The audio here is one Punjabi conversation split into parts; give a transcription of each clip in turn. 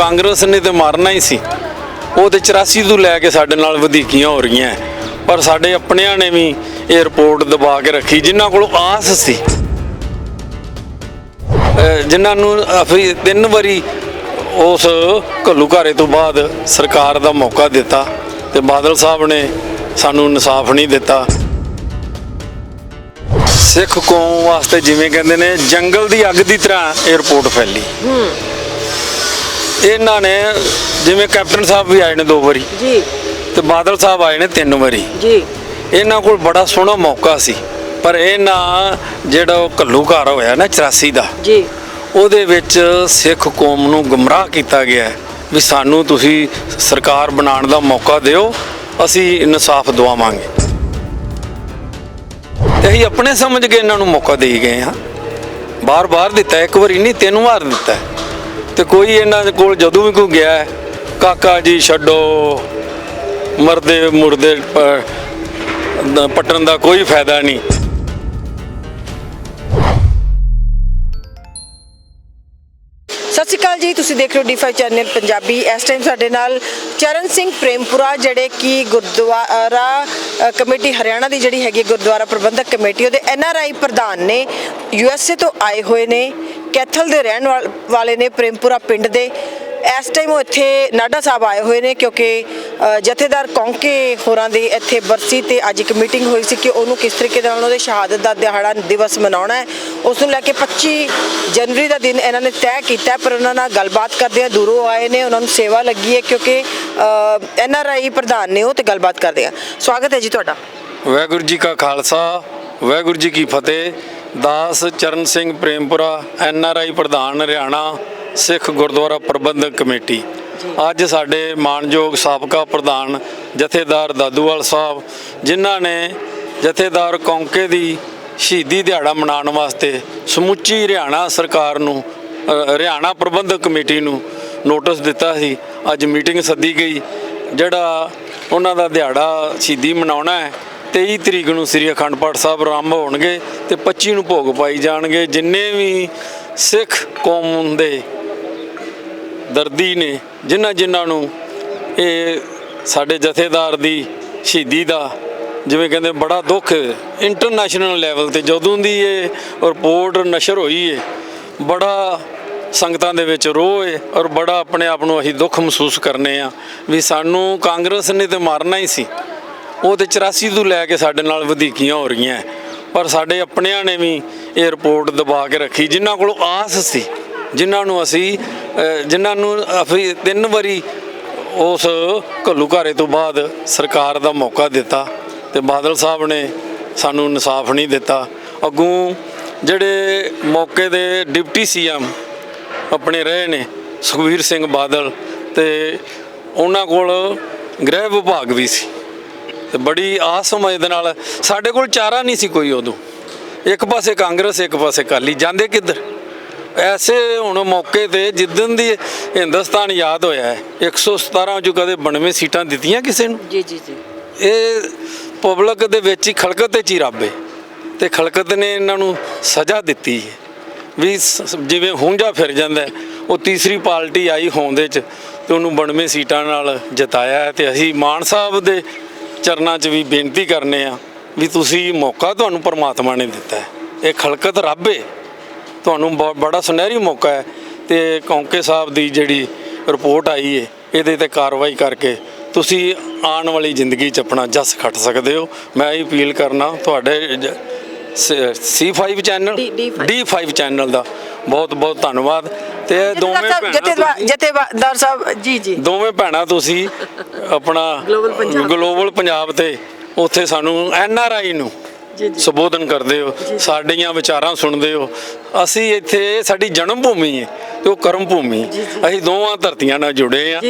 ਕਾਂਗਰਸ ਨੇ ਤੇ ਮਾਰਨਾ ਹੀ ਸੀ। ਉਹ ਤੇ 84 ਤੋਂ ਲੈ ਕੇ ਸਾਡੇ ਨਾਲ ਵਧੀਕੀਆਂ ਹੋ ਰਹੀਆਂ ਪਰ ਸਾਡੇ ਆਪਣਿਆਂ ਨੇ ਵੀ ਇਹ ਰਿਪੋਰਟ ਦਬਾ ਕੇ ਰੱਖੀ, ਜਿਨ੍ਹਾਂ ਕੋਲ ਆਸ ਸੀ। ਅਹ ਜਿਨ੍ਹਾਂ ਨੂੰ ਅਸੀਂ ਤਿੰਨ ਵਾਰੀ ਉਸ ਘੱਲੂਘਾਰੇ ਤੋਂ ਬਾਅਦ ਸਰਕਾਰ ਦਾ ਮੌਕਾ ਦਿੱਤਾ ਤੇ ਬਾਦਲ ਸਾਹਿਬ ਨੇ ਸਾਨੂੰ ਇਨਸਾਫ ਨਹੀਂ ਦਿੱਤਾ। ਸਿੱਖ ਕੌਮ ਵਾਸਤੇ ਜਿਵੇਂ ਕਹਿੰਦੇ ਨੇ, ਜੰਗਲ ਦੀ ਅੱਗ ਦੀ ਤਰ੍ਹਾਂ ਇਹ ਫੈਲੀ। ਇਹਨਾਂ ਨੇ ਜਿਵੇਂ ਕੈਪਟਨ ਸਾਹਿਬ ਵੀ ਆਏ ਨੇ ਦੋ ਵਾਰੀ ਜੀ। ਤੇ ਬਾਦਲ ਸਾਹਿਬ ਆਏ ਨੇ ਤਿੰਨ ਵਾਰੀ। ਜੀ। ਇਹਨਾਂ ਕੋਲ ਬੜਾ ਸੋਹਣਾ ਮੌਕਾ ਸੀ। ਪਰ ਇਹਨਾਂ ਜਿਹੜਾ ਉਹ ਘੱਲੂ ਘਾਰ ਹੋਇਆ ਨਾ 84 ਦਾ ਜੀ। ਉਹਦੇ ਵਿੱਚ ਸਿੱਖ ਕੌਮ ਨੂੰ ਗੁੰਮਰਾਹ ਕੀਤਾ ਗਿਆ ਹੈ ਵੀ ਸਾਨੂੰ ਤੁਸੀਂ ਸਰਕਾਰ ਬਣਾਉਣ ਦਾ ਮੌਕਾ ਦਿਓ ਅਸੀਂ ਇਨਸਾਫ ਦਵਾਵਾਂਗੇ। ਤੇ ਅਸੀਂ ਆਪਣੇ ਸਮਝ ਕੇ ਇਹਨਾਂ ਨੂੰ ਮੌਕਾ ਦੇ ਗਏ ਹਾਂ। ਬਾਰ-ਬਾਰ ਦਿੱਤਾ ਇੱਕ ਵਾਰੀ ਨਹੀਂ ਤਿੰਨ ਵਾਰ ਦਿੱਤਾ। ਤੇ ਕੋਈ ਇਹਨਾਂ ਦੇ ਕੋਲ ਜਦੋਂ ਵੀ ਕੋਈ ਗਿਆ ਹੈ, ਕਾਕਾ ਜੀ ਛੱਡੋ ਮਰਦੇ ਮੁਰਦੇ ਪ- ਪੱਟਣ ਦਾ ਕੋਈ ਫਾਇਦਾ ਨਹੀਂ। ਜੀ, ਤੁਸੀਂ ਦੇਖ ਰਹੇ ਹੋ ਡੀ5 ਚੈਨਲ ਪੰਜਾਬੀ। ਇਸ ਟਾਈਮ ਸਾਡੇ ਨਾਲ ਚਰਨ ਸਿੰਘ ਪ੍ਰੇਮਪੁਰਾ, ਜਿਹੜੇ ਕਿ ਗੁਰਦੁਆਰਾ ਕਮੇਟੀ ਹਰਿਆਣਾ ਦੀ ਜਿਹੜੀ ਹੈਗੀ ਗੁਰਦੁਆਰਾ ਪ੍ਰਬੰਧਕ ਕਮੇਟੀ, ਉਹਦੇ ਐਨਆਰਆਈ ਪ੍ਰਧਾਨ ਨੇ ਯੂਐਸਏ ਤੋਂ ਆਏ ਹੋਏ ਨੇ, ਕੈਥਲ ਦੇ ਰਹਿਣ ਵਾਲੇ ਨੇ ਪ੍ਰੇਮਪੁਰਾ ਪਿੰਡ ਦੇ। ਇਸ ਟਾਈਮ ਉਹ ਇੱਥੇ ਨਾਡਾ ਸਾਹਿਬ ਆਏ ਹੋਏ ਨੇ ਕਿਉਂਕਿ ਜਥੇਦਾਰ ਕੌਂਕੇ ਹੋਰਾਂ ਦੀ ਇੱਥੇ ਬਰਸੀ ਤੇ ਅੱਜ ਇੱਕ ਮੀਟਿੰਗ ਹੋਈ ਸੀ ਕਿ ਉਹਨੂੰ ਕਿਸ ਤਰੀਕੇ ਦੇ ਨਾਲ ਉਹਦੇ ਸ਼ਹਾਦਤ ਦਾ ਦਿਹਾੜਾ ਦਿਵਸ ਮਨਾਉਣਾ ਹੈ। ਉਸ ਨੂੰ ਲੈ ਕੇ 25 ਜਨਵਰੀ ਦਾ ਦਿਨ ਇਹਨਾਂ ਨੇ ਤੈਅ ਕੀਤਾ ਪਰ ਉਹਨਾਂ ਨਾਲ ਗੱਲਬਾਤ ਕਰਦੇ ਆ, ਦੂਰੋਂ ਆਏ ਨੇ, ਉਹਨਾਂ ਨੂੰ ਸੇਵਾ ਲੱਗੀ ਹੈ ਕਿਉਂਕਿ ਐਨ ਆਰ ਆਈ ਪ੍ਰਧਾਨ ਨੇ ਉਹ ਤੇ ਗੱਲਬਾਤ ਕਰਦੇ ਆ। ਸਵਾਗਤ ਹੈ ਜੀ ਤੁਹਾਡਾ। ਵਾਹਿਗੁਰੂ ਜੀ ਕਾ ਖਾਲਸਾ, ਵਾਹਿਗੁਰੂ ਜੀ ਕੀ ਫਤਿਹ। ਦਾਸ ਚਰਨ ਸਿੰਘ ਪ੍ਰੇਮਪੁਰਾ, ਐਨ ਆਰ ਆਈ ਪ੍ਰਧਾਨ, ਹਰਿਆਣਾ। ਸਿੱਖ ਗੁਰਦੁਆਰਾ ਪ੍ਰਬੰਧਕ ਕਮੇਟੀ। ਅੱਜ ਸਾਡੇ ਮਾਨਯੋਗ ਸਾਬਕਾ ਪ੍ਰਧਾਨ ਜਥੇਦਾਰ ਦਾਦੂਵਾਲ ਸਾਹਿਬ, ਜਿਨ੍ਹਾਂ ਨੇ ਜਥੇਦਾਰ ਕੌਂਕੇ ਦੀ ਸ਼ਹੀਦੀ ਦਿਹਾੜਾ ਮਨਾਉਣ ਵਾਸਤੇ ਸਮੁੱਚੀ ਹਰਿਆਣਾ ਸਰਕਾਰ ਨੂੰ ਹਰਿਆਣਾ ਪ੍ਰਬੰਧਕ ਕਮੇਟੀ ਨੂੰ ਨੋਟਿਸ ਦਿੱਤਾ ਸੀ। ਅੱਜ ਮੀਟਿੰਗ ਸੱਦੀ ਗਈ, ਜਿਹੜਾ ਉਹਨਾਂ ਦਾ ਦਿਹਾੜਾ ਸ਼ਹੀਦੀ ਮਨਾਉਣਾ ਹੈ 23 ਤਰੀਕ ਨੂੰ ਸ੍ਰੀ ਅਖੰਡ ਪਾਠ ਸਾਹਿਬ ਆਰੰਭ ਹੋਣਗੇ ਤੇ 25 ਨੂੰ ਭੋਗ ਪਾਈ ਜਾਣਗੇ। ਜਿੰਨੇ ਵੀ ਸਿੱਖ ਕੌਮ ਦੇ ਦਰਦੀ ਨੇ, ਜਿਨ੍ਹਾਂ ਜਿਨ੍ਹਾਂ ਨੂੰ ਇਹ ਸਾਡੇ ਜਥੇਦਾਰ ਦੀ ਸ਼ਹੀਦੀ ਦਾ ਜਿਵੇਂ ਕਹਿੰਦੇ ਬੜਾ ਦੁੱਖ ਇੰਟਰਨੈਸ਼ਨਲ ਲੈਵਲ ਤੇ ਜਦੋਂ ਦੀ ਇਹ ਰਿਪੋਰਟ ਨਸ਼ਰ ਹੋਈ ਹੈ ਬੜਾ ਸੰਗਤਾਂ ਦੇ ਵਿੱਚ ਰੋਹ ਹੈ ਔਰ ਬੜਾ ਆਪਣੇ ਆਪ ਨੂੰ ਅਸੀਂ ਦੁੱਖ ਮਹਿਸੂਸ ਕਰਨੇ ਆ ਵੀ ਸਾਨੂੰ ਕਾਂਗਰਸ ਨੇ ਤੇ ਮਾਰਨਾ ਹੀ ਸੀ। ਉਹ ਤੇ 84 ਤੋਂ ਲੈ ਕੇ ਸਾਡੇ ਨਾਲ ਵਧੀਕੀਆਂ ਹੋ ਰਹੀਆਂ ਪਰ ਸਾਡੇ ਆਪਣਿਆਂ ਨੇ ਵੀ ਇਹ ਰਿਪੋਰਟ ਦਬਾ ਕੇ ਰੱਖੀ, ਜਿਨ੍ਹਾਂ ਕੋਲ ਆਸ ਸੀ, ਜਿਨ੍ਹਾਂ ਨੂੰ ਅਸੀਂ ਜਿਨ੍ਹਾਂ ਨੂੰ ਅਸੀਂ ਤਿੰਨ ਵਾਰੀ ਉਸ ਘੱਲੂਘਾਰੇ ਤੋਂ ਬਾਅਦ ਸਰਕਾਰ ਦਾ ਮੌਕਾ ਦਿੱਤਾ ਤੇ ਬਾਦਲ ਸਾਹਿਬ ਨੇ ਸਾਨੂੰ ਇਨਸਾਫ ਨਹੀਂ ਦਿੱਤਾ। ਅੱਗੋਂ ਜਿਹੜੇ ਮੌਕੇ ਦੇ ਡਿਪਟੀ ਸੀਐਮ ਆਪਣੇ ਰਹੇ ਨੇ ਸੁਖਵੀਰ ਸਿੰਘ ਬਾਦਲ ਤੇ ਉਹਨਾਂ ਕੋਲ ਗ੍ਰਹਿ ਵਿਭਾਗ ਵੀ ਸੀ ਤੇ ਬੜੀ ਆਸ ਸਮਝ ਦੇ ਨਾਲ। ਸਾਡੇ ਕੋਲ ਚਾਰਾ ਨਹੀਂ ਸੀ ਕੋਈ ਉਦੋਂ। ਇੱਕ ਪਾਸੇ ਕਾਂਗਰਸ, ਇੱਕ ਪਾਸੇ ਅਕਾਲੀ, ਜਾਂਦੇ ਕਿੱਧਰ? ਐਸੇ ਹੁਣ ਮੌਕੇ ਤੇ ਜਿੱਦਨ ਦੀ ਹਿੰਦੁਸਤਾਨ ਯਾਦ ਹੋਇਆ ਹੈ 117 ਚੋਂ ਕਦੇ 92 ਸੀਟਾਂ ਦਿੱਤੀਆਂ ਕਿਸੇ ਨੂੰ? ਜੀ ਜੀ ਜੀ। ਇਹ ਪਬਲਿਕ ਦੇ ਵਿੱਚ ਹੀ ਖਲਕਤ ਤੇ ਚੀਰਾਬੇ ਤੇ ਖਲਕਤ ਨੇ ਇਹਨਾਂ ਨੂੰ ਸਜ਼ਾ ਦਿੱਤੀ ਹੈ। ਵੀ ਜਿਵੇਂ ਹੁੰਜਾ ਫਿਰ ਜਾਂਦਾ ਉਹ ਤੀਸਰੀ ਪਾਰਟੀ ਆਈ ਹੋਂਦੇ ਚ ਤੇ ਉਹਨੂੰ 92 ਸੀਟਾਂ ਨਾਲ ਜਿਤਾਇਆ ਤੇ ਅਸੀਂ ਮਾਨ ਸਾਹਿਬ ਦੇ ਚਰਨਾਂ 'ਚ ਵੀ ਬੇਨਤੀ ਕਰਨੇ ਆ ਵੀ ਤੁਸੀਂ ਮੌਕਾ ਤੁਹਾਨੂੰ ਪਰਮਾਤਮਾ ਨੇ ਦਿੱਤਾ ਹੈ। ਇਹ ਖਲਕਤ ਰੱਬ ਹੈ। ਤੁਹਾਨੂੰ ਬੜਾ ਸੁਨਹਿਰੀ ਮੌਕਾ ਹੈ ਤੇ ਕੌਂਕੇ ਸਾਹਿਬ ਦੀ ਜਿਹੜੀ ਰਿਪੋਰਟ ਆਈ ਹੈ ਇਹਦੇ ਤੇ ਕਾਰਵਾਈ ਕਰਕੇ ਤੁਸੀਂ ਆਉਣ ਵਾਲੀ ਜ਼ਿੰਦਗੀ 'ਚ ਆਪਣਾ ਜਸ ਖੱਟ ਸਕਦੇ ਹੋ। ਮੈਂ ਇਹ ਅਪੀਲ ਕਰਨਾ ਤੁਹਾਡੇ ਜ- ਸ- C5 channel D- D5 D5 channel ਦਾ ਬਹੁਤ ਬਹੁਤ ਧੰਨਵਾਦ। ਤੇ ਦੋਵੇਂ ਭੈਣਾਂ ਜਥੇਦਾਰ ਸਾਹਿਬ ਜੀ ਜੀ। ਦੋਵੇਂ ਭੈਣਾਂ ਤੁਸੀਂ ਆਪਣਾ। ਗਲੋਬਲ ਪੰਜਾਬ। ਤੇ ਉੱਥੇ ਸਾਨੂੰ ਐਨ ਆਰ ਆਈ ਨੂੰ ਸੰਬੋਧਨ ਕਰਦੇ ਹੋ ਸਾਡੀਆਂ ਵਿਚਾਰਾਂ ਸੁਣਦੇ ਹੋ ਅਸੀਂ ਇੱਥੇ ਸਾਡੀ ਜਨਮ ਭੂਮੀ ਹੈ ਤੇ ਉਹ ਕਰਮ ਭੂਮੀ। ਅਸੀਂ ਦੋਵਾਂ ਧਰਤੀਆਂ ਨਾਲ ਜੁੜੇ ਆ।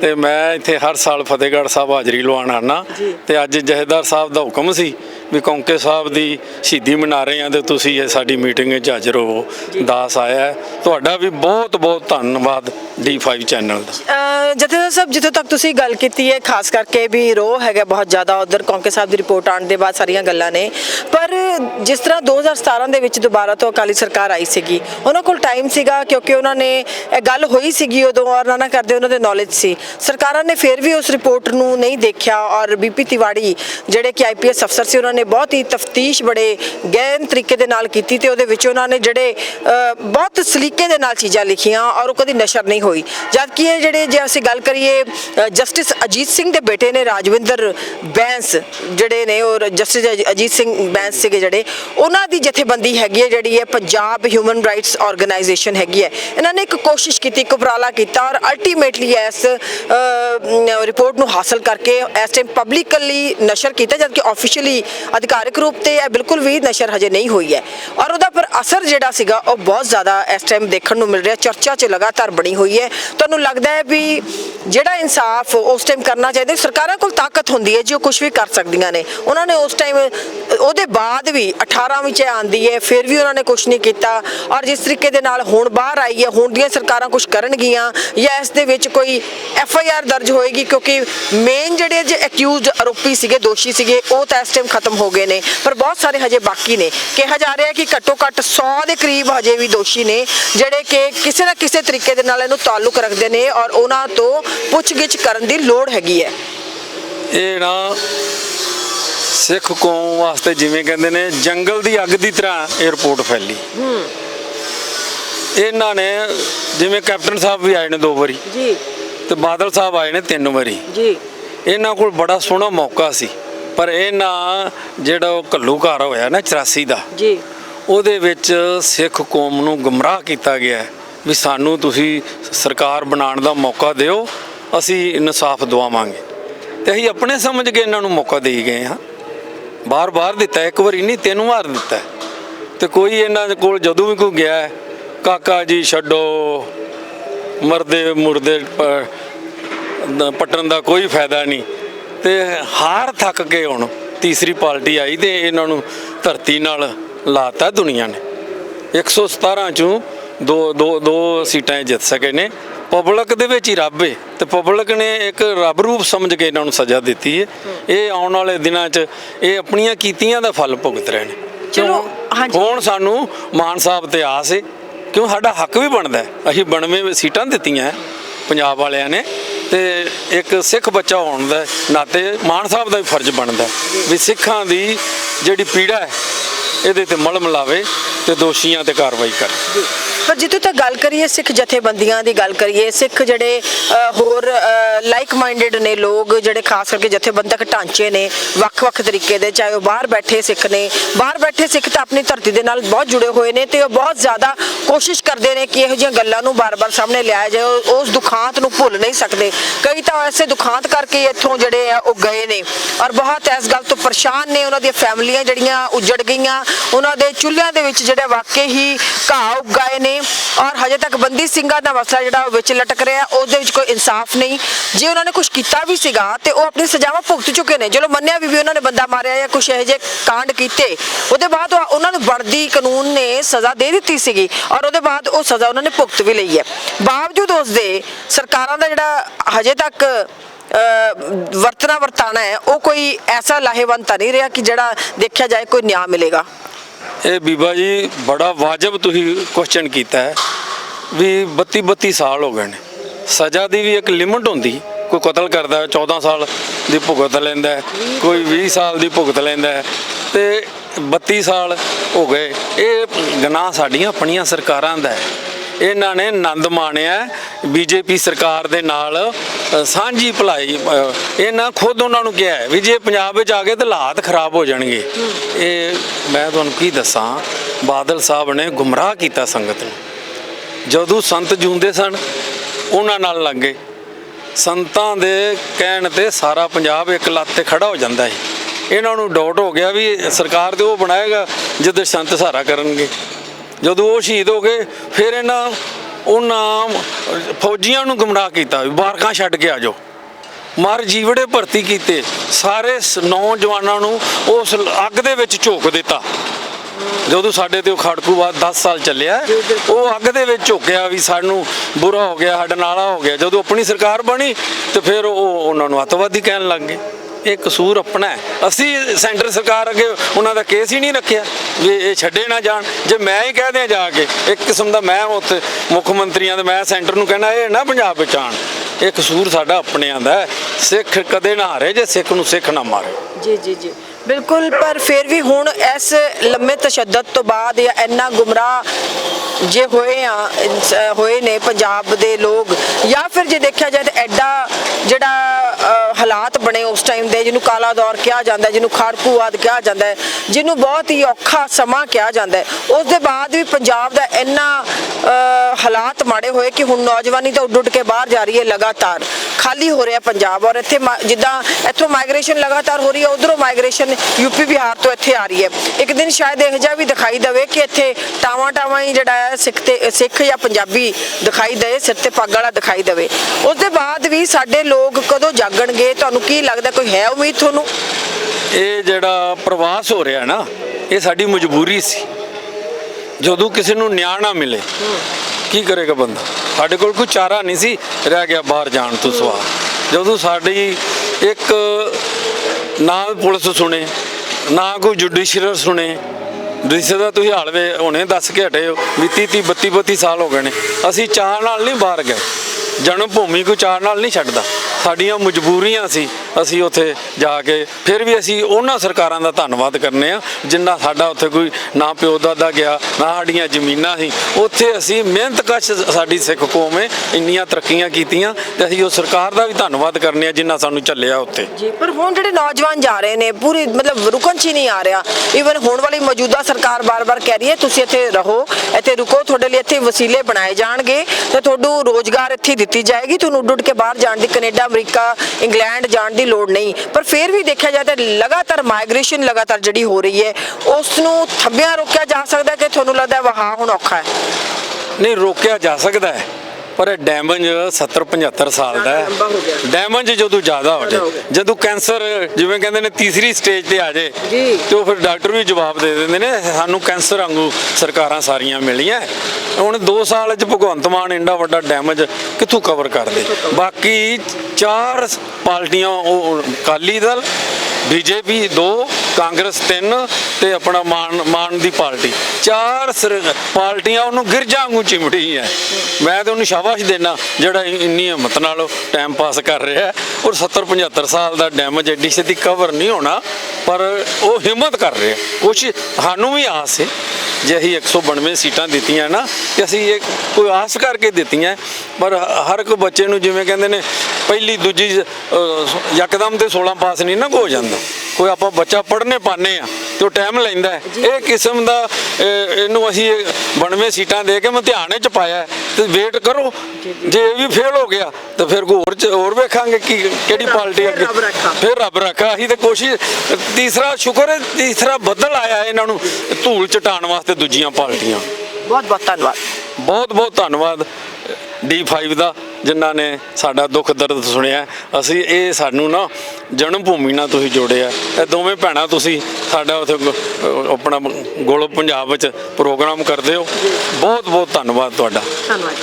ਤੇ ਮੈਂ ਇੱਥੇ ਹਰ ਸਾਲ ਫਤਿਹਗੜ੍ਹ ਸਾਹਿਬ ਹਾਜ਼ਰੀ ਲਵਾਉਣ ਆਉਣਾ ਜੀ। ਤੇ ਅੱਜ ਜਹੇਦਾਰ ਸਾਹਿਬ ਦਾ ਹੁਕਮ ਸੀ ਵੀ ਕੌਂਕੇ ਸਾਹਿਬ ਦੀ ਸ਼ਹੀਦੀ ਮਨਾ ਰਹੇ ਆ ਤੇ ਤੁਸੀਂ ਇਹ ਸਾਡੀ ਮੀਟਿੰਗ ਵਿੱਚ ਹਾਜ਼ਰ ਹੋਵੋ। ਦਾਸ ਆਇਆ ਹੈ। ਤੁਹਾਡਾ ਵੀ ਬਹੁਤ ਬਹੁਤ ਧੰਨਵਾਦ D5 ਚੈਨਲ ਦਾ। ਜਥੇਦਾਰ ਸਾਹਿਬ ਜਿੱਥੋਂ ਤੱਕ ਤੁਸੀਂ ਗੱਲ ਕੀਤੀ ਹੈ ਖਾਸ ਕਰਕੇ ਵੀ ਰੋ ਹੈਗਾ ਬਹੁਤ ਜ਼ਿਆਦਾ ਉਧਰ ਕੌਂਕੇ ਸਾਹਿਬ ਦੀ ਰਿਪੋਰਟ ਆਉਣ ਦੇ ਬਾਅਦ ਸਾਰੀਆਂ ਗੱਲਾਂ ਨੇ। ਪਰ ਜਿਸ ਤਰ੍ਹਾਂ 2017 ਦੇ ਵਿੱਚ ਦੁਬਾਰਾ ਤੋਂ ਅਕਾਲੀ ਸਰਕਾਰ ਆਈ ਸੀਗੀ ਉਹਨਾਂ ਕੋਲ ਟਾਈਮ ਸੀਗਾ ਕਿਉਂਕਿ ਉਹਨਾਂ ਨੇ ਇਹ ਗੱਲ ਹੋਈ ਸੀਗੀ ਉਦੋਂ ਔਰ ਨਾ ਨਾ ਕਰਦੇ ਉਹਨਾਂ ਦੇ ਨੌਲੇਜ ਸੀ। ਸਰਕਾਰਾਂ ਨੇ ਫਿਰ ਵੀ ਉਸ ਰਿਪੋਰਟ ਨੂੰ ਨਹੀਂ ਦੇਖਿਆ ਔਰ ਬੀਪੀ ਤਿਵਾੜੀ ਜਿਹੜੇ ਕਿ ਆਈਪੀਐਸ ਅਫਸਰ ਸੀ ਉਹਨਾਂ ਨੇ ਬਹੁਤ ਹੀ ਤਫਤੀਸ਼ ਬੜੇ ਗਹਿਨ ਤਰੀਕੇ ਦੇ ਨਾਲ ਕੀਤੀ ਤੇ ਉਹਦੇ ਵਿੱਚ ਉਹਨਾਂ ਨੇ ਜਿਹੜੇ ਬਹੁਤ ਸਲੀਕੇ ਦੇ ਨਾਲ ਚੀਜ਼ਾਂ ਲਿਖੀਆਂ ਔਰ ਉਹ ਕਦੀ ਨਸ਼ਰ ਨਹੀਂ ਹੋਈ। ਜਦ ਕਿ ਇਹ ਜਿਹੜੇ ਜੇ ਅਸੀਂ ਗੱਲ ਕਰੀਏ ਜਸਟਿਸ ਅਜੀਤ ਸਿੰਘ ਦੇ ਬੇਟੇ ਨੇ ਰਾਜਵਿੰਦਰ ਬੈਂਸ ਜਿਹੜੇ ਨੇ ਔਰ ਜਸਟਿਸ ਅਜੀਤ ਸਿੰਘ ਬੈਂਸ ਸੀਗੇ ਜਿਹੜੇ, ਉਹਨਾਂ ਦੀ ਜਥੇਬੰਦੀ ਹੈਗੀ ਹੈ ਜਿਹੜੀ ਹੈ ਪੰਜਾਬ ਹਿਊਮਨ ਰਾਈਟਸ ਆਰਗੇਨਾਈਜੇਸ਼ਨ ਹੈਗੀ ਹੈ। ਇਹਨਾਂ ਨੇ ਇੱਕ ਕੋਸ਼ਿਸ਼ ਕੀਤੀ, ਇੱਕ ਉਪਰਾਲਾ ਕੀਤਾ ਔਰ ਅਲਟੀਮੇਟਲੀ ਇਸ ਰਿਪੋਰਟ ਨੂੰ ਹਾਸਲ ਕਰਕੇ ਇਸ ਟਾਈਮ ਪਬਲਿਕਲੀ ਨਸ਼ਰ ਕੀਤਾ, ਜਦਕਿ ਆਫੀਸ਼ੀਅਲੀ ਅਧਿਕਾਰਿਕ ਰੂਪ ਤੇ ਇਹ ਬਿਲਕੁਲ ਵੀ ਨਸ਼ਰ ਹਜੇ ਨਹੀਂ ਹੋਈ ਹੈ। ਔਰ ਉਹਦਾ ਪਰ ਅਸਰ ਜਿਹੜਾ ਸੀਗਾ, ਉਹ ਬਹੁਤ ਜ਼ਿਆਦਾ ਇਸ ਟਾਈਮ ਦੇਖਣ ਨੂੰ ਮਿਲ ਰਿਹਾ। ਚਰਚਾ 'ਚ ਲਗਾਤਾਰ ਬਣੀ ਹੋਈ ਹੈ। ਤੁਹਾਨੂੰ ਲੱਗਦਾ ਹੈ ਵੀ ਜਿਹੜਾ ਇਨਸਾਫ ਉਸ ਟਾਈਮ ਕਰਨਾ ਚਾਹੀਦਾ, ਸਰਕਾਰਾਂ ਕੋਲ ਤਾਕਤ ਹੁੰਦੀ ਹੈ ਜੀ, ਉਹ ਕੁਝ ਵੀ ਕਰ ਸਕਦੀਆਂ ਨੇ। ਉਹਨਾਂ ਨੇ ਉਸ ਟਾਈਮ ਉਹਦੇ ਬਾਅਦ ਵੀ 18 ਵਿੱਚ ਇਹ ਆਂਦੀ ਹੈ, ਫਿਰ ਵੀ ਉਹਨਾਂ ਨੇ ਕੁਝ ਨਹੀਂ ਕੀਤਾ। ਔਰ ਜਿਸ ਤਰੀਕੇ ਦੇ ਨਾਲ ਹੁਣ ਬਾਹਰ ਆਈ ਹੈ, ਹੁਣ ਦੀਆਂ ਸਰਕਾਰਾਂ ਕੁਝ ਕਰਨਗੀਆਂ, ਜਾਂ ਇਸ ਦੇ ਵਿੱਚ ਕੋਈ ਐਫ ਆਈ ਆਰ ਦਰਜ ਹੋਏਗੀ, ਕਿਉਂਕਿ ਮੇਨ ਜਿਹੜੇ ਜੇ ਅਕਿਊਜ਼ਡ ਆਰੋਪੀ ਸੀਗੇ, ਦੋਸ਼ੀ ਸੀਗੇ, ਉਹ ਤਾਂ ਇਸ ਟਾਈਮ ਖਤਮ ਹੋ ਗਏ ਨੇ ਪਰ ਬਹੁਤ ਸਾਰੇ ਹਜੇ ਬਾਕੀ ਨੇ। ਕਿਹਾ ਜਾ ਰਿਹਾ ਕਿ ਘੱਟੋ ਘੱਟ 100 ਦੇ ਕਰੀਬ ਹਜੇ ਵੀ ਦੋਸ਼ੀ ਨੇ ਜਿਹੜੇ ਕਿ ਕਿਸੇ ਨਾ ਕਿਸੇ ਤਰੀਕੇ ਦੇ ਨਾਲ ਇਹਨੂੰ ਤਾਲੁਕ ਰੱਖਦੇ ਨੇ ਔਰ ਉਹਨਾਂ ਤੋਂ ਪੁੱਛਗਿੱਛ ਕਰਨ ਦੀ ਲੋੜ ਹੈਗੀ ਹੈ। ਇਹ ਨਾ ਸਿੱਖ ਕੌਮ ਵਾਸਤੇ ਜਿਵੇਂ ਕਹਿੰਦੇ ਨੇ ਜੰਗਲ ਦੀ ਅੱਗ ਦੀ ਤਰ੍ਹਾਂ ਇਹ ਰਿਪੋਰਟ ਫੈਲੀ। ਇਹਨਾਂ ਨੇ ਜਿਵੇਂ ਕੈਪਟਨ ਸਾਹਿਬ ਵੀ ਆਏ ਨੇ ਦੋ ਵਾਰੀ ਜੀ। ਤੇ ਬਾਦਲ ਸਾਹਿਬ ਆਏ ਨੇ ਤਿੰਨ ਵਾਰੀ। ਜੀ। ਇਹਨਾਂ ਕੋਲ ਬੜਾ ਸੋਹਣਾ ਮੌਕਾ ਸੀ। ਪਰ ਇਹਨਾਂ ਜਿਹੜਾ ਉਹ ਘੱਲੂ ਘਰ ਹੋਇਆ ਨਾ 84 ਦਾ ਜੀ। ਉਹਦੇ ਵਿੱਚ ਸਿੱਖ ਕੌਮ ਨੂੰ ਗੁੰਮਰਾਹ ਕੀਤਾ ਗਿਆ ਵੀ ਸਾਨੂੰ ਤੁਸੀਂ ਸਰਕਾਰ ਬਣਾਉਣ ਦਾ ਮੌਕਾ ਦਿਓ ਅਸੀਂ ਇਨਸਾਫ ਦਵਾਵਾਂਗੇ। ਤੇ ਅਸੀਂ ਆਪਣੇ ਸਮਝ ਕੇ ਇਹਨਾਂ ਨੂੰ ਮੌਕਾ ਦੇਈ ਗਏ ਹਾਂ। ਬਾਰ-ਬਾਰ ਦਿੱਤਾ ਇੱਕ ਵਾਰੀ ਨਹੀਂ ਤਿੰਨ ਵਾਰ ਦਿੱਤਾ। ਤੇ ਕੋਈ ਇਹਨਾਂ ਦੇ ਕੋਲ ਜਦੋਂ ਵੀ ਕੋਈ ਗਿਆ ਕਾਕਾ ਜੀ ਛੱਡੋ ਮਰਦੇ ਮੁਰਦੇ ਪੱਟਣ ਦਾ ਕੋਈ ਫਾਇਦਾ ਨਹੀਂ। ਤੇ ਹਾਰ ਥੱਕ ਕੇ ਹੁਣ ਤੀਸਰੀ ਪਾਰਟੀ ਆਈ ਤੇ ਇਹਨਾਂ ਨੂੰ ਧਰਤੀ ਨਾਲ ਲਾਤਾ ਦੁਨੀਆ ਨੇ 117 ਚੋਂ ਦੋ ਦੋ ਦੋ ਸੀਟਾਂ ਜਿੱਤ ਸਕੇ ਨੇ ਪਬਲਿਕ ਦੇ ਵਿੱਚ ਹੀ ਰੱਬ ਏ ਤੇ ਪਬਲਿਕ ਨੇ ਇੱਕ ਰੱਬ ਰੂਪ ਸਮਝ ਕੇ ਇਹਨਾਂ ਨੂੰ ਸਜ਼ਾ ਦਿੱਤੀ ਹੈ ਇਹ ਆਉਣ ਵਾਲੇ ਦਿਨਾਂ 'ਚ ਇਹ ਆਪਣੀਆਂ ਕੀਤੀਆਂ ਦਾ ਫਲ ਭੁਗਤ ਰਹੇ ਨੇ ਚਲੋ? ਹਾਂਜੀ। ਹੁਣ ਸਾਨੂੰ ਮਾਨ ਸਾਹਿਬ ਤੇ ਆਸ ਏ ਕਿਉਂ ਸਾਡਾ ਹੱਕ ਵੀ ਬਣਦਾ। ਅਸੀਂ 92 ਸੀਟਾਂ ਦਿੱਤੀਆਂ ਪੰਜਾਬ ਵਾਲਿਆਂ ਨੇ ਤੇ ਇੱਕ ਸਿੱਖ ਬੱਚਾ ਹੋਣ ਦਾ ਨਾਤੇ ਮਾਨ ਸਾਹਿਬ ਦਾ ਵੀ ਫਰਜ਼ ਬਣਦਾ ਵੀ ਸਿੱਖਾਂ ਦੀ ਜਿਹੜੀ ਪੀੜਾ ਹੈ ਇਹਦੇ ਤੇ ਮਲਮ ਲਾਵੇ ਤੇ ਦੋਸ਼ੀਆਂ ਤੇ ਕਾਰਵਾਈ ਕਰੇ। ਪਰ ਜਿੱਥੇ ਤੱਕ ਗੱਲ ਕਰੀਏ ਸਿੱਖ ਜਥੇਬੰਦੀਆਂ ਦੀ ਗੱਲ ਕਰੀਏ, ਸਿੱਖ ਜਿਹੜੇ ਹੋਰ ਲਾਈਕ ਮਾਈਂਡਡ ਨੇ ਲੋਕ, ਜਿਹੜੇ ਖਾਸ ਕਰਕੇ ਜਥੇਬੰਦਕ ਢਾਂਚੇ ਨੇ, ਵੱਖ-ਵੱਖ ਤਰੀਕੇ ਦੇ, ਚਾਹੇ ਉਹ ਬਾਹਰ ਬੈਠੇ ਸਿੱਖ ਨੇ, ਬਾਹਰ ਬੈਠੇ ਸਿੱਖ ਤਾਂ ਆਪਣੀ ਧਰਤੀ ਦੇ ਨਾਲ ਬਹੁਤ ਜੁੜੇ ਹੋਏ ਨੇ ਤੇ ਉਹ ਬਹੁਤ ਜ਼ਿਆਦਾ ਕੋਸ਼ਿਸ਼ ਕਰਦੇ ਨੇ ਕਿ ਇਹੋ ਜਿਹੀਆਂ ਗੱਲਾਂ ਨੂੰ ਬਾਰ-ਬਾਰ ਸਾਹਮਣੇ ਲਿਆਇਆ ਜਾਏ ਉਸ ਦੁਖਾਂਤ ਨੂੰ ਭੁੱਲ ਨਹੀਂ ਸਕਦੇ। ਕਈ ਤਾਂ ਐਸੇ ਦੁਖਾਂਤ ਕਰਕੇ ਇੱਥੋਂ ਜਿਹੜੇ ਆ, ਉਹ ਗਏ ਨੇ। ਔਰ ਬਹੁਤ ਇਸ ਗੱਲ ਤੋਂ ਪਰੇਸ਼ਾਨ ਨੇ, ਉਹਨਾਂ ਦੀਆਂ ਫੈਮਲੀਆਂ ਜਿਹੜੀਆਂ ਉਜੜ ਗਈਆਂ ਉਹਨਾਂ ਦੇ ਚੁੱਲ੍ਹਿਆਂ ਦੇ ਵਿੱਚ ਜਿਹੜੇ ਵਾਕਈ ਹੀ ਘਾਹ ਉਗਾਏ ਨੇ ਔਰ ਹਜੇ ਤੱਕ ਬੰਦੀ ਸਿੰਘਾਂ ਦਾ ਮਸਲਾ ਜਿਹੜਾ ਉਹ ਵਿੱਚ ਲਟਕ ਰਿਹਾ ਉਸ ਦੇ ਵਿੱਚ ਕੋਈ ਇਨਸਾਫ ਨਹੀਂ। ਜੇ ਉਹਨਾਂ ਨੇ ਕੁਝ ਕੀਤਾ ਵੀ ਸੀਗਾ ਤੇ ਉਹ ਆਪਣੀ ਸਜ਼ਾਵਾਂ ਭੁਗਤ ਚੁੱਕੇ ਨੇ। ਚਲੋ ਮੰਨਿਆ ਵੀ ਵੀ ਉਹਨਾਂ ਨੇ ਬੰਦਾ ਮਾਰਿਆ ਜਾਂ ਕੁਝ ਇਹੋ ਜਿਹੇ ਕਾਂਡ ਕੀਤੇ, ਉਹਦੇ ਬਾਅਦ ਉਹਨਾਂ ਨੂੰ ਬਣਦੀ ਕਾਨੂੰਨ ਨੇ ਸਜ਼ਾ ਦੇ ਦਿੱਤੀ ਸੀਗੀ ਔਰ ਉਹਦੇ ਬਾਅਦ ਉਹ ਸਜ਼ਾ ਉਹਨਾਂ ਨੇ ਭੁਗਤ ਵੀ ਲਈ ਹੈ। ਬਾਵਜੂਦ ਉਸ ਦੇ ਸਰਕਾਰਾਂ ਦਾ ਜਿਹੜਾ ਹਜੇ ਤੱਕ ਵਰਤਣਾ ਵਰਤਾਣਾ ਹੈ, ਉਹ ਕੋਈ ਐਸਾ ਲਾਹੇਵੰਦ ਤਾਂ ਨਹੀਂ ਰਿਹਾ ਕਿ ਜਿਹੜਾ ਦੇਖਿਆ ਜਾਏ ਕੋਈ ਨਿਆਂ ਮਿਲੇਗਾ? ਇਹ ਬੀਬਾ ਜੀ, ਬੜਾ ਵਾਜਬ ਤੁਸੀਂ ਕੁਐਸਚਨ ਕੀਤਾ ਹੈ ਵੀ 32 32 ਸਾਲ ਹੋ ਗਏ ਨੇ। ਸਜ਼ਾ ਦੀ ਵੀ ਇੱਕ ਲਿਮਟ ਹੁੰਦੀ, ਕੋਈ ਕਤਲ ਕਰਦਾ ਹੈ 14 ਸਾਲ ਦੀ ਭੁਗਤ ਲੈਂਦਾ ਕੋਈ 20 ਸਾਲ ਦੀ ਭੁਗਤ ਲੈਂਦਾ ਹੈ ਤੇ 32 ਸਾਲ ਹੋ ਗਏ। ਇਹ ਗਨਾਹ ਸਾਡੀਆਂ ਆਪਣੀਆਂ ਸਰਕਾਰਾਂ ਦਾ ਹੈ। ਇਹਨਾਂ ਨੇ ਆਨੰਦ ਮਾਣਿਆ ਬੀਜੇਪੀ ਸਰਕਾਰ ਦੇ ਨਾਲ ਸਾਂਝੀ ਭਲਾਈ ਅ, ਇਹਨਾਂ ਖੁਦ ਉਹਨਾਂ ਨੂੰ ਕਿਹਾ ਵੀ ਜੇ ਪੰਜਾਬ ਵਿੱਚ ਆ ਗਏ ਤਾਂ ਹਾਲਾਤ ਖਰਾਬ ਹੋ ਜਾਣਗੇ। ਇਹ ਮੈਂ ਤੁਹਾਨੂੰ ਕੀ ਦੱਸਾਂ ਬਾਦਲ ਸਾਹਿਬ ਨੇ ਗੁੰਮਰਾਹ ਕੀਤਾ ਸੰਗਤ ਨੂੰ। ਜਦੋਂ ਸੰਤ ਜੂੰਦੇ ਸਨ ਉਹਨਾਂ ਨਾਲ ਲੱਗੇ ਸੰਤਾਂ ਦੇ ਕਹਿਣ ਤੇ ਸਾਰਾ ਪੰਜਾਬ ਇੱਕ ਲੱਤ ਤੇ ਖੜਾ ਹੋ ਜਾਂਦਾ ਹੈ ਇਹਨਾਂ ਨੂੰ ਡਾਊਟ ਹੋ ਗਿਆ ਵੀ ਸਰਕਾਰ ਤੇ ਉਹ ਬਣਾਏਗਾ ਜਦੋਂ ਸੰਤ ਸਹਾਰਾ ਕਰਨਗੇ। ਜਦੋਂ ਉਹ ਸ਼ਹੀਦ ਹੋ ਗਏ ਫਿਰ ਇਹਨਾਂ ਉਹਨਾਂ ਫੌਜੀਆਂ ਨੂੰ ਗੁੰਮਰਾਹ ਕੀਤਾ, ਵੀ ਬਾਰਕਾਂ ਛੱਡ ਕੇ ਆ ਜਾਓ। ਮਰ ਜੀਵੜੇ ਭਰਤੀ ਕੀਤੇ, ਸਾਰੇ ਨੌਜਵਾਨਾਂ ਨੂੰ ਉਸ ਅੱਗ ਦੇ ਵਿੱਚ ਝੋਕ ਦਿੱਤਾ। ਜਦੋਂ ਸਾਡੇ ਤੇ ਉਹ ਖੜਕੂ ਬਾਅਦ 10 ਸਾਲ ਚੱਲਿਆ, ਉਹ ਅੱਗ ਦੇ ਵਿੱਚ ਝੁਕਿਆ ਵੀ ਸਾਨੂੰ ਬੁਰਾ ਹੋ ਗਿਆ, ਸਾਡਾ ਨਾਲਾ ਹੋ ਗਿਆ। ਜਦੋਂ ਆਪਣੀ ਸਰਕਾਰ ਬਣੀ, ਤੇ ਫਿਰ ਉਹ ਉਹਨਾਂ ਨੂੰ ਅੱਤਵਾਦੀ ਕਹਿਣ ਲੱਗ ਗਏ। ਇਹ ਕਸੂਰ ਆਪਣਾ ਹੈ। ਅਸੀਂ ਸੈਂਟਰ ਸਰਕਾਰ ਅੱਗੇ ਉਹਨਾਂ ਦਾ ਕੇਸ ਹੀ ਨਹੀਂ ਰੱਖਿਆ ਵੀ ਇਹ ਛੱਡੇ ਨਾ ਜਾਣ। ਜੇ ਮੈਂ ਹੀ ਕਹਿ ਦਿਆਂ ਜਾ ਕੇ, ਇੱਕ ਕਿਸਮ ਦਾ ਮੈਂ ਉੱਥੇ ਮੁੱਖ ਮੰਤਰੀਆਂ ਦੇ ਮੈਂ ਸੈਂਟਰ ਨੂੰ ਕਹਿਣਾ, ਇਹ ਨਾ ਪੰਜਾਬ ਵਿੱਚ ਆਣ ਇਹ ਕਸੂਰ ਸਾਡਾ ਆਪਣਿਆਂ ਦਾ ਸਿੱਖ ਕਦੇ ਨਾ ਹਾਰੇ, ਜੇ ਸਿੱਖ ਨੂੰ ਸਿੱਖ ਨਾ ਮਾਰੇ। ਜੀ ਜੀ ਜੀ। ਬਿਲਕੁਲ ਪਰ ਫਿਰ ਵੀ ਹੁਣ ਇਸ ਲੰਮੇ ਤਸ਼ੱਦਦ ਤੋਂ ਬਾਅਦ ਜਾਂ ਇੰਨਾ ਗੁੰਮਰਾਹ ਜੇ ਹੋਏ ਆ ਹੋਏ ਨੇ ਪੰਜਾਬ ਦੇ ਲੋਕ ਜਾਂ ਫਿਰ ਜੇ ਦੇਖਿਆ ਜਾਏ ਤਾਂ ਐਡਾ ਜਿਹੜਾ ਹਾਲਾਤ ਬਣੇ ਉਸ ਟਾਈਮ ਦੇ ਜਿਹਨੂੰ ਕਾਲਾ ਦੌਰ ਕਿਹਾ ਜਾਂਦਾ ਜਿਹਨੂੰ ਖਾਰਕੂਵਾਦ ਕਿਹਾ ਜਾਂਦਾ ਹੈ ਜਿਹਨੂੰ ਬਹੁਤ ਹੀ ਔਖਾ ਸਮਾਂ ਕਿਹਾ ਜਾਂਦਾ ਹੈ ਉਸ ਦੇ ਬਾਅਦ ਵੀ ਪੰਜਾਬ ਦਾ ਇੰਨਾ ਅ, ਹਾਲਾਤ ਮਾੜੇ ਹੋਏ ਕਿ ਹੁਣ ਨੌਜਵਾਨੀ ਤਾਂ ਉੱਡ ਉੱਡ ਕੇ ਬਾਹਰ ਜਾ ਰਹੀ ਹੈ ਲਗਾਤਾਰ ਖਾਲੀ ਹੋ ਰਿਹਾ ਪੰਜਾਬ ਔਰ ਇੱਥੇ ਮਾ- ਜਿੱਦਾਂ ਇੱਥੋਂ ਮਾਈਗ੍ਰੇਸ਼ਨ ਲਗਾਤਾਰ ਹੋ ਰਹੀ ਹੈ ਉਧਰੋਂ ਮਾਈਗ੍ਰੇਸ਼ਨ ਯੂਪੀ ਬਿਹਾਰ ਤੋਂ ਇੱਥੇ ਆ ਰਹੀ ਹੈ। ਇੱਕ ਦਿਨ ਸ਼ਾਇਦ ਇਹੋ ਜਿਹਾ ਵੀ ਦਿਖਾਈ ਦੇਵੇ ਕਿ ਇੱਥੇ ਟਾਵਾਂ ਟਾਵਾਂ ਹੀ ਜਿਹੜਾ ਹੈ ਸਿੱਖ ਤੇ, ਸਿੱਖ ਜਾਂ ਪੰਜਾਬੀ ਦਿਖਾਈ ਦੇ, ਸਿਰ ਤੇ ਪੱਗ ਵਾਲਾ ਦਿਖਾਈ ਦੇਵੇ। ਉਸ ਦੇ ਬਾਅਦ ਵੀ ਸਾਡੇ ਲੋਕ ਕਦੋਂ ਜਾਗਣਗੇ? ਤੁਹਾਨੂੰ ਕੀ ਲੱਗਦਾ ਕੋਈ ਹੈ ਉਮੀਦ ਤੁਹਾਨੂੰ? ਇਹ ਜਿਹੜਾ ਪ੍ਰਵਾਸ ਹੋ ਰਿਹਾ ਨਾ, ਇਹ ਸਾਡੀ ਮਜਬੂਰੀ ਸੀ। ਜਦੋਂ ਕਿਸੇ ਨੂੰ ਨਿਆਂ ਨਾ ਮਿਲੇ, ਕੀ ਕਰੇਗਾ ਬੰਦਾ? ਸਾਡੇ ਕੋਲ ਕੋਈ ਚਾਰਾ ਨਹੀਂ ਸੀ, ਰਹਿ ਗਿਆ ਬਾਹਰ ਜਾਣ ਤੋਂ ਸਵਾ ਜਦੋਂ ਸਾਡੀ ਇੱਕ ਨਾ ਪੁਲਿਸ ਸੁਣੇ, ਨਾ ਕੋਈ ਜੁਡੀਸ਼ੀਅਲ ਸੁਣੇ। ਜੁਡੀਸ਼ੀਅਲ ਦਾ ਤੁਸੀਂ ਹਾਲ ਵੇ ਹੁਣੇ ਦੱਸ ਕੇ ਹਟੇ ਹੋ ਵੀ 30 30 32 32 ਸਾਲ ਹੋ ਗਏ ਨੇ। ਅਸੀਂ ਚਾਹ ਨਾਲ ਨਹੀਂ ਬਾਹਰ ਗਏ। ਜਨਮ ਭੂਮੀ ਕੋਈ ਚਾਹ ਨਾਲ ਨਹੀਂ ਛੱਡਦਾ। ਸਾਡੀਆਂ ਮਜਬੂਰੀਆਂ ਸੀ ਅਸੀਂ ਉੱਥੇ ਜਾ ਕੇ ਫਿਰ ਵੀ ਅਸੀਂ ਉਹਨਾਂ ਸਰਕਾਰਾਂ ਦਾ ਧੰਨਵਾਦ ਕਰਨੇ ਆ ਜਿੰਨਾ ਸਾਡਾ ਉੱਥੇ ਕੋਈ ਨਾ ਪਿਓ ਦਾਦਾ ਗਿਆ, ਨਾ ਸਾਡੀਆਂ ਜ਼ਮੀਨਾਂ ਸੀ। ਉੱਥੇ ਅਸੀਂ ਮਿਹਨਤ ਕਸ਼ ਸਾਡੀ ਸਿੱਖ ਕੌਮ ਹੈ, ਇੰਨੀਆਂ ਤਰੱਕੀਆਂ ਕੀਤੀਆਂ ਤੇ ਅਸੀਂ ਉਹ ਸਰਕਾਰ ਦਾ ਵੀ ਧੰਨਵਾਦ ਕਰਨੇ ਆ ਜਿੰਨਾ ਸਾਨੂੰ ਚੱਲਿਆ ਉੱਥੇ। ਜੀ, ਪਰ ਹੁਣ ਜਿਹੜੇ ਨੌਜਵਾਨ ਜਾ ਰਹੇ ਨੇ, ਪੂਰੀ ਮਤਲਬ ਰੁਕਣ ਚ ਹੀ ਨਹੀਂ ਆ ਰਿਹਾ। ਈਵਨ ਹੁਣ ਵਾਲੀ ਮੌਜੂਦਾ ਸਰਕਾਰ ਬਾਰ-ਬਾਰ ਕਹਿ ਰਹੀ ਹੈ, ਤੁਸੀਂ ਇੱਥੇ ਰਹੋ, ਇੱਥੇ ਰੁਕੋ, ਤੁਹਾਡੇ ਲਈ ਇੱਥੇ ਵਸੀਲੇ ਬਣਾਏ ਜਾਣਗੇ ਤੇ ਤੁਹਾਨੂੰ ਰੋਜ਼ਗਾਰ ਇੱਥੇ ਦਿੱਤੀ ਜਾਏਗੀ। ਤੁਹਾਨੂੰ ਉੱਡ ਉੱਡ ਕੇ ਬਾਹਰ ਜਾਣ ਦੀ ਕੈਨੇਡਾ, ਅਮਰੀਕਾ, ਇੰਗਲੈਂਡ ਜਾਣ ਦੀ ਲੋੜ ਨਹੀਂ। ਪਰ ਫਿਰ ਵੀ ਦੇਖਿਆ ਜਾਏ ਤਾਂ ਲਗਾਤਾਰ ਮਾਈਗ੍ਰੇਸ਼ਨ ਲਗਾਤਾਰ ਜਿਹੜੀ ਹੋ ਰਹੀ ਹੈ ਉਸ ਨੂੰ ਥੰਬਿਆਂ ਰੋਕਿਆ ਜਾ ਸਕਦਾ ਕਿ ਤੁਹਾਨੂੰ ਲੱਗਦਾ ਵਹਾ ਹੁਣ ਔਖਾ ਹੈ? ਨਹੀਂ, ਰੋਕਿਆ ਜਾ ਸਕਦਾ ਹੈ। ਪਰ ਡੈਮੇਜ 70 75 ਸਾਲ ਦਾ। ਡੈਮੇਜ ਜਦੋਂ ਜ਼ਿਆਦਾ ਹੋ ਜਾਏ ਜਦੋਂ ਕੈਂਸਰ ਜਿਵੇਂ ਕਹਿੰਦੇ ਨੇ ਤੀਸਰੀ ਸਟੇਜ ਤੇ ਆ ਜਾਏ ਜੀ। ਤੇ ਉਹ ਫਿਰ ਡਾਕਟਰ ਵੀ ਜਵਾਬ ਦੇ ਦਿੰਦੇ ਨੇ ਸਾਨੂੰ ਕੈਂਸਰ ਵਾਂਗੂ ਸਰਕਾਰਾਂ ਸਾਰੀਆਂ ਮਿਲੀਆਂ ਹੁਣ 2 ਸਾਲ ਚ ਭਗਵੰਤ ਮਾਨ ਇੰਨਾ ਵੱਡਾ ਡੈਮੇਜ ਕਿੱਥੋਂ ਕਵਰ ਕਰਦੇ ਬਾਕੀ ਚਾਰ ਪਾਰਟੀਆਂ ਉਹ ਅਕਾਲੀ ਦਲ ਬੀਜੇਪੀ 2 ਕਾਂਗਰਸ 3 ਤੇ ਆਪਣਾ ਮਾਨ ਮਾਨ ਦੀ ਪਾਰਟੀ। ਚਾਰ ਸਰ- ਪਾਰਟੀਆਂ ਉਹਨੂੰ ਗਿਰਜਾ ਵਾਂਗੂ ਚਿਮੜੀ ਹੈ ਮੈਂ ਤਾਂ ਉਹਨੂੰ ਸ਼ਾਬਾਸ਼ ਦੇਣਾ ਜਿਹੜਾ ਇੰਨੀ ਹਿੰਮਤ ਨਾਲ ਟਾਈਮ ਪਾਸ ਕਰ ਰਿਹਾ ਔਰ 70 75 ਸਾਲ ਦਾ ਡੈਮੇਜ ਐਡੀ ਛੇਤੀ ਕਵਰ ਨਹੀਂ ਹੋਣਾ, ਪਰ ਉਹ ਹਿੰਮਤ ਕਰ ਰਿਹਾ ਕੋਸ਼ਿਸ਼ ਸਾਨੂੰ ਵੀ ਆਸ ਹੈ, ਜੇ ਅਸੀਂ 192 ਸੀਟਾਂ ਦਿੱਤੀਆਂ ਨਾ, ਤੇ ਅਸੀਂ ਇਹ ਕੋਈ ਆਸ ਕਰਕੇ ਦਿੱਤੀਆਂ, ਪਰ ਹਰ ਇੱਕ ਬੱਚੇ ਨੂੰ ਜਿਵੇਂ ਕਹਿੰਦੇ ਨੇ ਪਹਿਲੀ ਦੂਜੀ ਯਕਦਮ ਤੇ 16 ਪਾਸ ਨਹੀਂ ਨਾ ਹੋ ਜਾਂਦਾ। ਕੋਈ ਆਪਾਂ ਬੱਚਾ ਪੜ੍ਹਨੇ ਪਾਣੇ ਆ ਤੇ ਉਹ ਟਾਈਮ ਲੈਂਦਾ ਇਹ ਕਿਸਮ ਦਾ ਇਹਨੂੰ ਅਸੀਂ 92 ਸੀਟਾਂ ਦੇ ਕੇ ਇਮਤਿਹਾਨ ਚ ਪਾਇਆ ਤੇ ਵੇਟ ਕਰੋ। ਜੇ ਇਹ ਵੀ ਫੇਲ ਹੋ ਗਿਆ ਤਾਂ ਫਿਰ ਹੋਰ ਹੋਰ ਵੇਖਾਂਗੇ ਕੀ ਕਿਹੜੀ ਪਾਰਟੀ ਅੱਗੇ। ਫਿਰ ਰੱਬ ਰੱਖਾ। ਅਸੀਂ ਤੇ ਕੋਸ਼ਿਸ਼ ਤੀਸਰਾ ਸ਼ੁਕਰ ਹੈ ਤੀਸਰਾ ਬੱਦਲ ਆਇਆ ਇਹਨਾਂ ਨੂੰ ਧੂਲ ਚਟਾਉਣ ਵਾਸਤੇ ਦੂਜੀਆਂ ਪਾਰਟੀਆਂ। ਬਹੁਤ ਬਹੁਤ ਧੰਨਵਾਦ। ਬਹੁਤ ਬਹੁਤ ਧੰਨਵਾਦ D5 ਦਾ। ਜਿਨ੍ਹਾਂ ਨੇ ਸਾਡਾ ਦੁੱਖ ਦਰਦ ਸੁਣਿਆ, ਅਸੀਂ ਇਹ ਸਾਨੂੰ ਨਾ ਜਨਮ ਭੂਮੀ ਨਾਲ ਤੁਸੀਂ ਜੋੜਿਆ। ਇਹ ਦੋਵੇਂ ਭੈਣਾਂ ਤੁਸੀਂ ਸਾਡਾ ਉੱਥੇ ਆਪਣਾ ਗੋਲ ਪੰਜਾਬ ਵਿੱਚ ਪ੍ਰੋਗਰਾਮ ਕਰਦੇ ਹੋ। ਬਹੁਤ ਬਹੁਤ ਧੰਨਵਾਦ ਤੁਹਾਡਾ। ਧੰਨਵਾਦ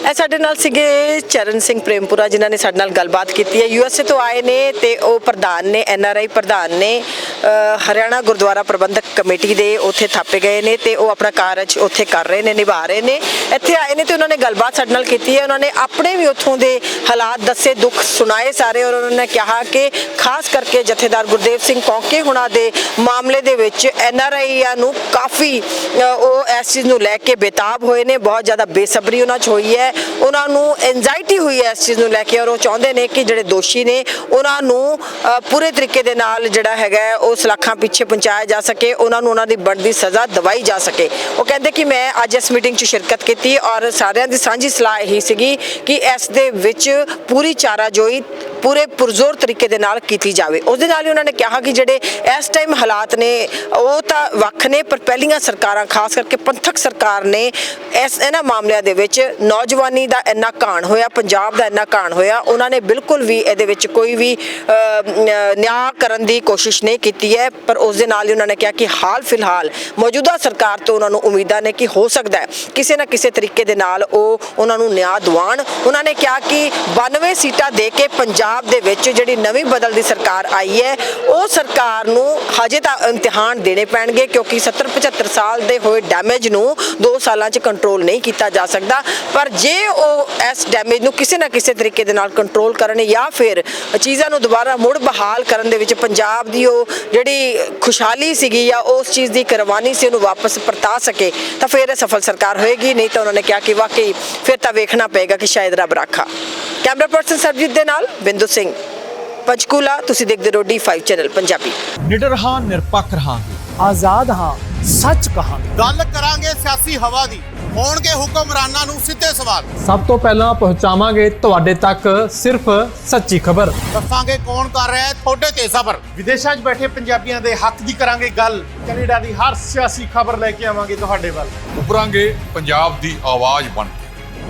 ਇਹ ਸਾਡੇ ਨਾਲ ਸੀਗੇ ਚਰਨ ਸਿੰਘ ਪ੍ਰੇਮਪੁਰਾ, ਜਿਨ੍ਹਾਂ ਨੇ ਸਾਡੇ ਨਾਲ ਗੱਲਬਾਤ ਕੀਤੀ ਹੈ। ਯੂਐਸਏ ਤੋਂ ਆਏ ਨੇ ਤੇ ਉਹ ਪ੍ਰਧਾਨ ਨੇ ਐਨਆਰਆਈ ਪ੍ਰਧਾਨ ਨੇ। ਹਰਿਆਣਾ ਗੁਰਦੁਆਰਾ ਪ੍ਰਬੰਧਕ ਕਮੇਟੀ ਦੇ ਉੱਥੇ ਥਾਪੇ ਗਏ ਨੇ ਤੇ ਉਹ ਆਪਣਾ ਕਾਰਜ ਉੱਥੇ ਕਰ ਰਹੇ ਨੇ ਨਿਭਾ ਰਹੇ ਨੇ। ਇੱਥੇ ਆਏ ਨੇ ਤੇ ਉਹਨਾਂ ਨੇ ਗੱਲਬਾਤ ਸਾਡੇ ਨਾਲ ਕੀਤੀ ਹੈ। ਉਹਨਾਂ ਨੇ ਆਪਣੇ ਵੀ ਉੱਥੋਂ ਦੇ ਹਾਲਾਤ ਦੱਸੇ ਦੁੱਖ ਸੁਣਾਏ ਸਾਰੇ ਔਰ ਉਹਨਾਂ ਨੇ ਕਿਹਾ ਕਿ ਖਾਸ ਕਰਕੇ ਜਥੇਦਾਰ ਗੁਰਦੇਵ ਸਿੰਘ ਕੌਂਕੇ ਹੁਣਾਂ ਦੇ ਮਾਮਲੇ ਦੇ ਵਿੱਚ ਐੱਨ ਆਰ ਆਈਆਂ ਨੂੰ ਕਾਫੀ ਉਹ ਇਸ ਚੀਜ਼ ਨੂੰ ਲੈ ਕੇ ਬੇਤਾਬ ਹੋਏ ਨੇ ਬਹੁਤ ਜ਼ਿਆਦਾ ਬੇਸਬਰੀ ਉਹਨਾਂ 'ਚ ਹੋਈ ਹੈ। ਉਹਨਾਂ ਨੂੰ ਐਂਜ਼ਾਈਟੀ ਹੋਈ ਹੈ ਇਸ ਚੀਜ਼ ਨੂੰ ਲੈ ਕੇ ਔਰ ਉਹ ਚਾਹੁੰਦੇ ਨੇ ਕਿ ਜਿਹੜੇ ਦੋਸ਼ੀ ਨੇ ਉਹਨਾਂ ਨੂੰ ਪੂਰੇ ਤਰੀਕੇ ਦੇ ਨਾਲ ਜਿਹੜਾ ਹੈਗਾ ਹੈ, ਉਹ ਸਲਾਖਾਂ ਪਿੱਛੇ ਪਹੁੰਚਾਇਆ ਜਾ ਸਕੇ, ਉਹਨਾਂ ਨੂੰ ਉਹਨਾਂ ਦੀ ਬਣਦੀ ਸਜ਼ਾ ਦਵਾਈ ਜਾ ਸਕੇ। ਉਹ ਕਹਿੰਦੇ ਕਿ ਮੈਂ ਅੱਜ ਇਸ ਮੀਟਿੰਗ 'ਚ ਸ਼ਿਰਕਤ ਕੀਤੀ ਔਰ ਸਾਰਿਆਂ ਦੀ ਸਾਂਝੀ ਸਲਾਹ ਇਹੀ ਸੀਗੀ ਕਿ ਇਸ ਦੇ ਵਿੱਚ ਪੂਰੀ ਚਾਰਾਜੋਈ ਪੂਰੇ ਪੁਰਜ਼ੋਰ ਤਰੀਕੇ ਦੇ ਨਾਲ ਕੀਤੀ ਜਾਵੇ। ਉਸ ਦੇ ਨਾਲ ਹੀ ਉਹਨਾਂ ਨੇ ਕਿਹਾ ਕਿ ਜਿਹੜੇ ਇਸ ਟਾਈਮ ਹਾਲਾਤ ਨੇ, ਉਹ ਤਾਂ ਵੱਖ ਨੇ, ਪਰ ਪਹਿਲੀਆਂ ਸਰਕਾਰਾਂ, ਖਾਸ ਕਰਕੇ ਪੰਥਕ ਸਰਕਾਰ ਨੇ ਇਸ ਇਹਨਾਂ ਮਾਮਲਿਆਂ ਦੇ ਵਿੱਚ ਨੌਜਵਾਨੀ ਦਾ ਇੰਨਾ ਕਾਣ ਹੋਇਆ, ਪੰਜਾਬ ਦਾ ਇੰਨਾ ਕਾਣ ਹੋਇਆ, ਉਹਨਾਂ ਨੇ ਬਿਲਕੁਲ ਵੀ ਇਹਦੇ ਵਿੱਚ ਕੋਈ ਵੀ ਨਿਆਂ ਕਰਨ ਦੀ ਕੋਸ਼ਿਸ਼ ਨਹੀਂ ਕੀਤੀ ਹੈ, ਪਰ ਉਸ ਦੇ ਨਾਲ ਹੀ ਉਹਨਾਂ ਨੇ ਕਿਹਾ ਕਿ ਹਾਲ ਫਿਲਹਾਲ ਮੌਜੂਦਾ ਸਰਕਾਰ ਤੋਂ ਉਹਨਾਂ ਨੂੰ ਉਮੀਦਾਂ ਨੇ ਕਿ ਹੋ ਸਕਦਾ ਹੈ, ਕਿਸੇ ਨਾ ਕਿਸੇ ਤਰੀਕੇ ਦੇ ਨਾਲ ਉਹ ਉਹਨਾਂ ਨੂੰ ਨਿਆਂ ਦਿਵਾਉਣ। ਉਹਨਾਂ ਨੇ ਕਿਹਾ ਕਿ 92 ਸੀਟਾਂ ਦੇ ਕੇ ਪੰਜਾਬ ਪੰਜਾਬ ਦੇ ਵਿੱਚ ਜਿਹੜੀ ਨਵੀਂ ਬਦਲਦੀ ਸਰਕਾਰ ਆਈ ਹੈ, ਉਹ ਸਰਕਾਰ ਨੂੰ ਹਜੇ ਤਾਂ ਇਮਤਿਹਾਨ ਦੇਣੇ ਪੈਣਗੇ ਕਿਉਂਕਿ 70 75 ਸਾਲ ਦੇ ਹੋਏ ਡੈਮੇਜ ਨੂੰ 2 ਸਾਲਾਂ 'ਚ ਕੰਟਰੋਲ ਨਹੀਂ ਕੀਤਾ ਜਾ ਸਕਦਾ। ਪਰ ਜੇ ਉਹ ਇਸ ਡੈਮੇਜ ਨੂੰ ਕਿਸੇ ਨਾ ਕਿਸੇ ਤਰੀਕੇ ਦੇ ਨਾਲ ਕੰਟਰੋਲ ਕਰਨ ਜਾਂ ਫਿਰ ਚੀਜ਼ਾਂ ਨੂੰ ਦੁਬਾਰਾ ਮੁੜ ਬਹਾਲ ਕਰਨ ਦੇ ਵਿੱਚ ਪੰਜਾਬ ਦੀ ਉਹ ਜਿਹੜੀ ਖੁਸ਼ਹਾਲੀ ਸੀਗੀ ਜਾਂ ਉਸ ਚੀਜ਼ ਦੀ ਕੁਰਬਾਨੀ ਸੀ, ਉਹਨੂੰ ਵਾਪਸ ਪਰਤਾ ਸਕੇ, ਤਾਂ ਫਿਰ ਇਹ ਸਫਲ ਸਰਕਾਰ ਹੋਏਗੀ। ਨਹੀਂ ਤਾਂ ਉਹਨਾਂ ਨੇ ਕਿਹਾ ਕਿ ਵਾਕਈ ਫਿਰ ਤਾਂ ਵੇਖਣਾ ਪਏਗਾ ਕਿ ਸ਼ਾਇਦ ਰੱਬ ਰਾਖਾ। ਕੈਮਰਾ ਪਰਸਨ ਸਰਜੀਤ ਦੇ ਨਾਲ ਬਿੰਦੂ ਸਿੰਘ। ਪੰਚਕੂਲਾ ਤੁਸੀਂ ਦੇਖਦੇ ਰਹੋ D5 ਚੈਨਲ ਪੰਜਾਬੀ। ਨਿਡਰ ਹਾਂ ਨਿਰਪੱਖ ਰਹਾਂਗੇ। ਆਜ਼ਾਦ ਹਾਂ ਸੱਚ ਕਹਾਂਗੇ। ਗੱਲ ਕਰਾਂਗੇ ਸਿਆਸੀ ਹਵਾ ਦੀ। ਹੋਣਗੇ ਹੁਕਮਰਾਨਾਂ ਨੂੰ ਸਿੱਧੇ ਸਵਾਲ। ਸਭ ਤੋਂ ਪਹਿਲਾਂ ਪਹੁੰਚਾਵਾਂਗੇ ਤੁਹਾਡੇ ਤੱਕ ਸਿਰਫ ਸੱਚੀ ਖਬਰ। ਦੱਸਾਂਗੇ ਕੌਣ ਕਰ ਰਿਹਾ ਹੈ ਤੁਹਾਡੇ ਤੇ ਸਬਰ। ਵਿਦੇਸ਼ਾਂ 'ਚ ਬੈਠੇ ਪੰਜਾਬੀਆਂ ਦੇ ਹੱਕ ਦੀ ਕਰਾਂਗੇ ਗੱਲ। ਕੈਨੇਡਾ ਦੀ ਹਰ ਸਿਆਸੀ ਖਬਰ ਲੈ ਕੇ ਆਵਾਂਗੇ ਤੁਹਾਡੇ ਵੱਲ। ਉਭਰਾਂਗੇ ਪੰਜਾਬ ਦੀ ਆਵਾਜ਼ ਬਣ ਕੇ।